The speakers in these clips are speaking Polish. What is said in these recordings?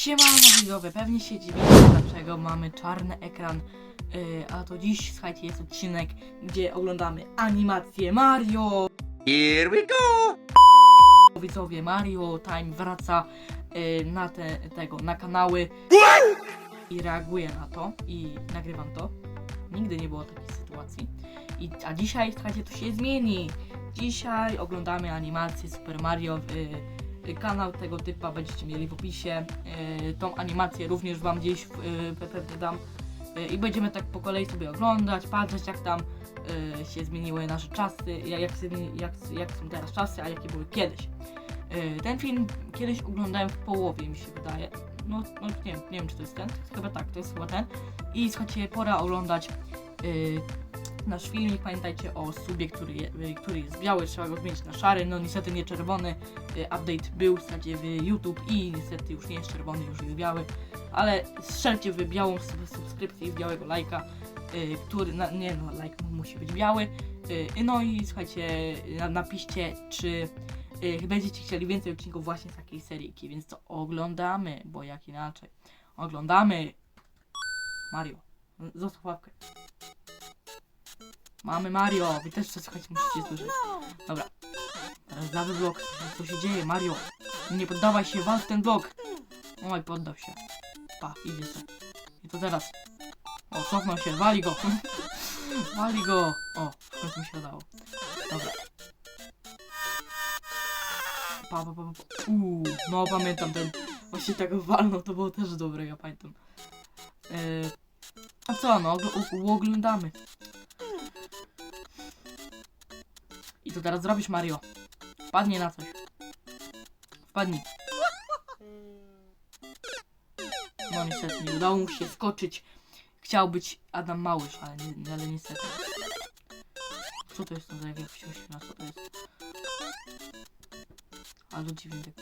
Siemano widzowie, pewnie się dziwicie dlaczego mamy czarny ekran Yy, A to dziś, słuchajcie, jest odcinek, gdzie oglądamy animację Mario. Here we go! Widzowie, Mario Time wraca yy, na te, tego, na kanały I reaguje na to i nagrywam to. Nigdy nie było takiej sytuacji. I, A dzisiaj, słuchajcie, to się zmieni. Dzisiaj oglądamy animację Super Mario yy, Kanał tego typa będziecie mieli w opisie. Yy, tą animację również wam gdzieś yy, pewnie dam. I będziemy tak po kolei sobie oglądać, patrzeć jak tam się zmieniły nasze czasy, jak, jak, jak, są teraz czasy, a jakie były kiedyś. Ten film kiedyś oglądałem w połowie, mi się wydaje. No, no nie, wiem, nie wiem, czy to jest ten. Chyba tak, to jest chyba ten. I słuchajcie, pora oglądać nasz filmik. Pamiętajcie o subie, który, je, y, który jest biały, trzeba go zmienić na szary. No niestety nie czerwony. Y, Update był w zasadzie w YouTube i niestety już nie jest czerwony, już jest biały. Ale strzelcie w białą sub- subskrypcję i w białego lajka, y, który, na, nie no, lajk musi być biały. No i słuchajcie, na, napiszcie, czy będziecie chcieli więcej odcinków właśnie z takiej seryjki, więc to oglądamy, bo jak inaczej. Oglądamy. Mario, zostaw łapkę. Mamy Mario, wy też coś słuchajcie, musicie słyszeć. Dobra. Teraz dawy blok. Co się dzieje, Mario? Nie poddawaj się, wal ten blok. Oj, poddał się. Pa, idzie se. I to teraz. O, cofnął się, wali go. wali go. O, w końcu mi się udało. Dobra. Pa, pa, pa, pa. Uuu, no pamiętam ten. Właśnie tego walnął, to było też dobre, ja pamiętam. Yy, a co, no, oglądamy. I co teraz zrobisz, Mario? Wpadnie na coś. Wpadnij. No niestety, nie udało mu się skoczyć. Chciał być Adam Małysz, ale, ale niestety. Co to jest to za jakieś? Co to jest? Ale to dziwnie tak.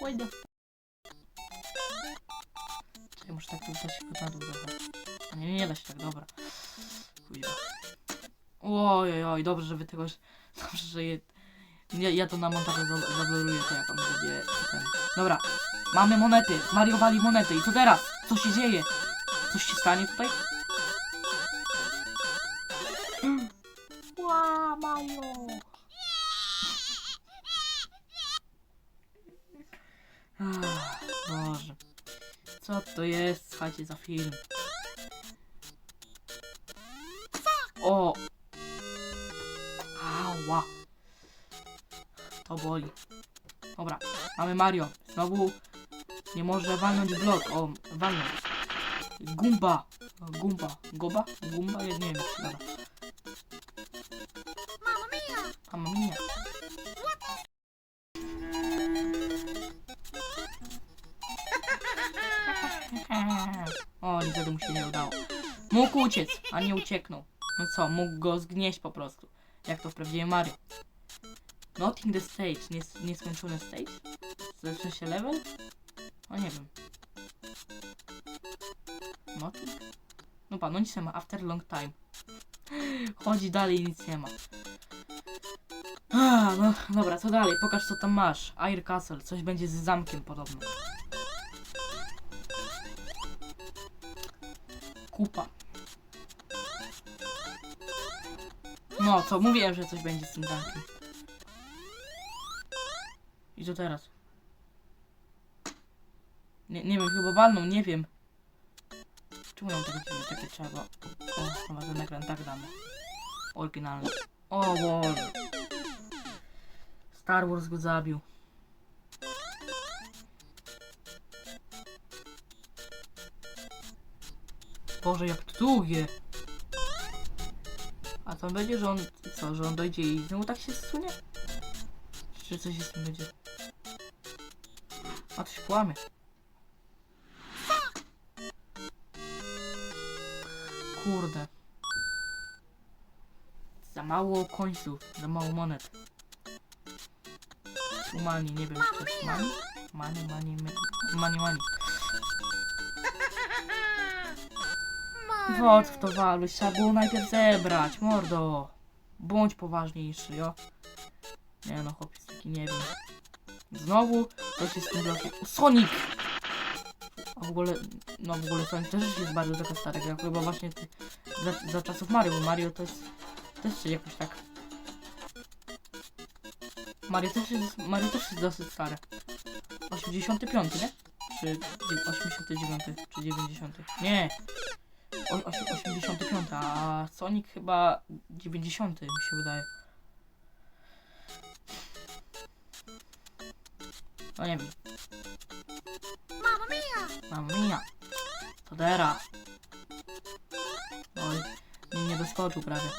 What the Czekaj, muszę tak dać go na dół trochę. A nie, nie da się tak, dobra. Oj, oj, dobrze, że wy tego... Dobrze, że je... Ja, ja to na montażu za- zabloruję, to jak on będzie. Dobra, mamy monety. Mario wali monety. I co teraz? Co się dzieje? Coś się stanie tutaj? Ła, Mario! Ach, Boże. Co to jest, słuchajcie, za film? O! Ała! To boli. Dobra, mamy Mario. Znowu nie może walnąć blok. O, walnąć. Gumba. Gumba. Goba? Gumba? Ja nie wiem, jak się gada. Mamma mia. O, niestety mu się nie udało. Mógł uciec, a nie ucieknął. No co, mógł go zgnieść po prostu. Jak to w prawdziwie Mario. Not in the stage. Nies nieskończony stage? Zaczyna się level? O nie wiem. Nothing? No pan, no nic nie ma. After long time. Chodzi dalej i nic nie ma. A, no dobra, co dalej? Pokaż co tam masz. Air Castle. Coś będzie z zamkiem podobno. Kupa. No, co? Mówiłem, że coś będzie z tym zamkiem. I co teraz? Nie, nie wiem, chyba walną, nie wiem. Czemu nam tego dziwnie? Takie trzeba. O, chyba ten ekran tak damy. Oryginalny. O Boże. Star Wars go zabił. Boże, jak długie. A to będzie, że on, co, że on dojdzie i znowu tak się zsunie? Czy coś z tym będzie? A to się. Kurde. Za mało końców, za mało monet. Money, nie wiem, czy to jest money? Money, money, me- money, money. Wod w to waluś, trzeba było najpierw zebrać, mordo. Bądź poważniejszy, jo. Nie no, chłopiec taki nie wiem. Znowu coś jest z tym Sonic! A w ogóle, no w ogóle Sonic też jest bardzo taka stara gra, chyba właśnie ty, za, za czasów Mario, bo Mario to jest też jakoś tak. Mario też jest, Mario też jest dosyć stare. 85, nie? Czy dzie- 89, czy 90? Nie! O, osi- 85, a Sonic chyba 90 mi się wydaje. No nie wiem. Mamma mia! Mamma mia. To dera. Oj, nie doskoczył prawie.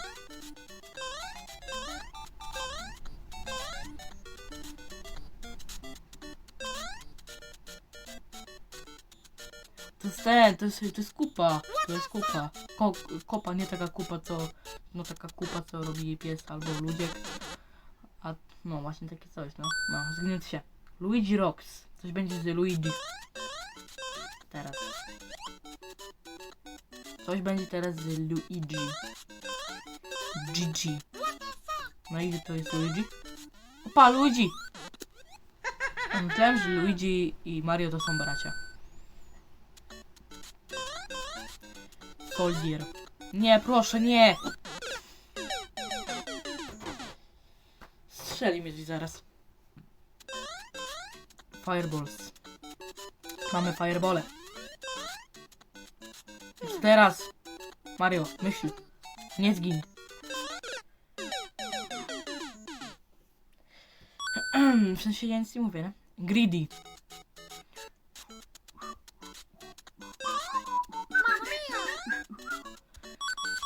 To jest ten, to jest, to jest kupa. To jest kupa. Ko, kopa, nie taka kupa, co... No taka kupa, co robi pies albo ludziek. A no właśnie takie coś, no. No, się. Luigi Rocks. Coś będzie z Luigi. Teraz. Coś będzie teraz z Luigi. GG. No i to jest Luigi? Opa, Luigi! Myślałem, że Luigi i Mario to są bracia. Nie, proszę, nie! Strzeli mnie zaraz. Fireballs. Mamy firebole. Już teraz. Mario, myśl. Nie zgin. w sensie ja nic nie mówię, nie? Greedy.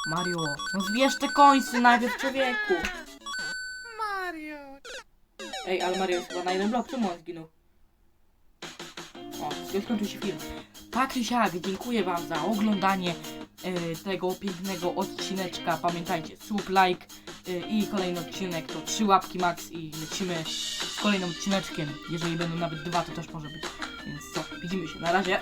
Mario, no zbierz te końce najpierw człowieku. Mario! Ej, ale Mario jest chyba na jeden blok, czemu on zginął? O, skończył się film. Tak czy siak, dziękuję wam za oglądanie e, tego pięknego odcineczka. Pamiętajcie, sub, like e, i kolejny odcinek to trzy łapki max i lecimy z kolejnym odcineczkiem. Jeżeli będą nawet dwa, to też może być. Więc co, widzimy się. Na razie.